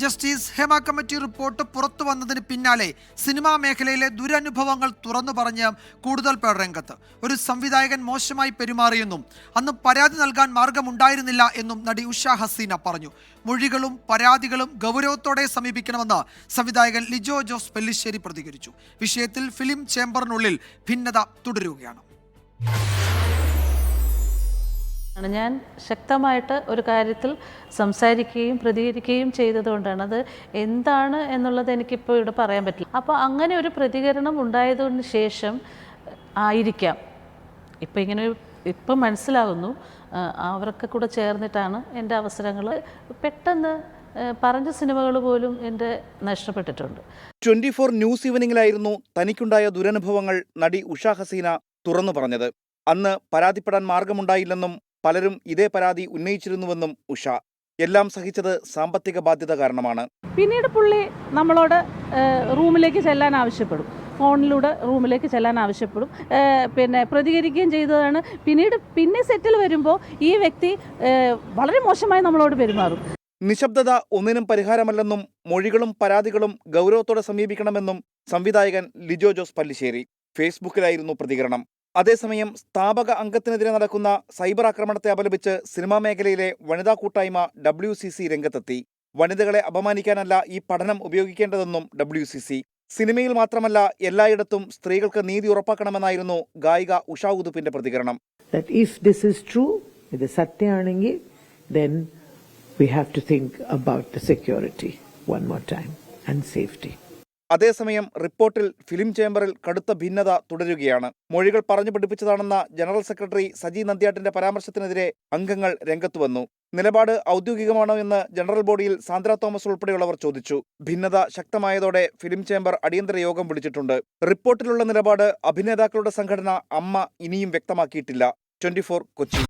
Justice Hema committee report പുറത്തു വന്നതിന് പിന്നാലെ സിനിമാ മേഖലയിലെ ദുരനുഭവങ്ങൾ തുറന്നു പറഞ്ഞ് കൂടുതൽ പേർ രംഗത്ത്. ഒരു സംവിധായകൻ മോശമായി പെരുമാറിയെന്നും അന്ന് പരാതി നൽകാൻ മാർഗമുണ്ടായിരുന്നില്ല എന്നും നടി ഉഷ ഹസീന പറഞ്ഞു. മൊഴികളും പരാതികളും ഗൗരവത്തോടെ സമീപിക്കണമെന്ന് സംവിധായകൻ ലിജോ ജോസ് പെല്ലിശ്ശേരി പ്രതികരിച്ചു. വിഷയത്തിൽ ഫിലിം ചേംബറിനുള്ളിൽ ഭിന്നത തുടരുകയാണ്. ഞാൻ ശക്തമായിട്ട് ഒരു കാര്യത്തിൽ സംസാരിക്കുകയും പ്രതികരിക്കുകയും ചെയ്തതുകൊണ്ടാണ് അത് എന്താണ് എന്നുള്ളത് എനിക്കിപ്പോൾ ഇവിടെ പറയാൻ പറ്റില്ല. അപ്പോൾ അങ്ങനെ ഒരു പ്രതികരണം ഉണ്ടായതിന് ശേഷം ആയിരിക്കാം. ഇപ്പം ഇങ്ങനെ ഇപ്പം മനസ്സിലാകുന്നു അവരൊക്കെ കൂടെ ചേർന്നിട്ടാണ് എന്റെ അവസരങ്ങൾ പെട്ടെന്ന് പറഞ്ഞ സിനിമകൾ പോലും എന്റെ നഷ്ടപ്പെട്ടിട്ടുണ്ട്. ട്വന്റി ഫോർ ന്യൂസ് ഈവനിങ്ങിലായിരുന്നു തനിക്കുണ്ടായ ദുരനുഭവങ്ങൾ നടി ഉഷാ ഹസീന തുറന്നു പറഞ്ഞത്. അന്ന് പരാതിപ്പെടാൻ മാർഗമുണ്ടായില്ലെന്നും പലരും ഇതേ പരാതി ഉന്നയിച്ചിരുന്നുവെന്നും ഉഷ. എല്ലാം സഹിച്ചത് സാമ്പത്തിക ബാധ്യത കാരണമാണ്. പിന്നീട് പുള്ളി നമ്മളോട് റൂമിലേക്ക് ചെല്ലാൻ ആവശ്യപ്പെടും. ഫോണിലൂടെ റൂമിലേക്ക് ചെല്ലാൻ ആവശ്യപ്പെടും. പിന്നെ പ്രതികരിക്കുകയും ചെയ്തതാണ്. പിന്നീട് പിന്നെ സെറ്റിൽ വരുമ്പോൾ ഈ വ്യക്തി വളരെ മോശമായി നമ്മളോട് പെരുമാറും. നിശബ്ദത ഒന്നിനും പരിഹാരമല്ലെന്നും മൊഴികളും പരാതികളും ഗൗരവത്തോടെ സമീപിക്കണമെന്നും സംവിധായകൻ ലിജോ ജോസ് പല്ലിശ്ശേരി. ഫേസ്ബുക്കിലായിരുന്നു പ്രതികരണം. അതേസമയം സ്ഥാപക അംഗത്തിനെതിരെ നടക്കുന്ന സൈബർ ആക്രമണത്തെ അപലപിച്ച് സിനിമാ മേഖലയിലെ വനിതാ കൂട്ടായ്മ ഡബ്ല്യു സി സി രംഗത്തെത്തി. വനിതകളെ അപമാനിക്കാനല്ല ഈ പഠനം ഉപയോഗിക്കേണ്ടതെന്നും ഡബ്ല്യു സി സി. സിനിമയിൽ മാത്രമല്ല എല്ലായിടത്തും സ്ത്രീകൾക്ക് നീതി ഉറപ്പാക്കണമെന്നായിരുന്നു ഗായിക ഉഷാ ഉദുപ്പിന്റെ പ്രതികരണം. ഇത് സത്യമാണെങ്കിൽ security one more time and safety. അതേസമയം റിപ്പോർട്ടിൽ ഫിലിം ചേംബറിൽ കടുത്ത ഭിന്നത തുടരുകയാണ്. മൊഴികൾ പറഞ്ഞു പഠിപ്പിച്ചതാണെന്ന ജനറൽ സെക്രട്ടറി സജി നന്ദ്യാട്ടിന്റെ പരാമർശത്തിനെതിരെ അംഗങ്ങൾ രംഗത്തു വന്നു. നിലപാട് ഔദ്യോഗികമാണോ എന്ന് ജനറൽ ബോഡിയിൽ സാന്ദ്ര തോമസ് ഉൾപ്പെടെയുള്ളവർ ചോദിച്ചു. ഭിന്നത ശക്തമായതോടെ ഫിലിം ചേംബർ അടിയന്തര യോഗം വിളിച്ചിട്ടുണ്ട്. റിപ്പോർട്ടിലുള്ള നിലപാട് അഭിനേതാക്കളുടെ സംഘടന അമ്മ ഇനിയും വ്യക്തമാക്കിയിട്ടില്ല. ട്വന്റി കൊച്ചി.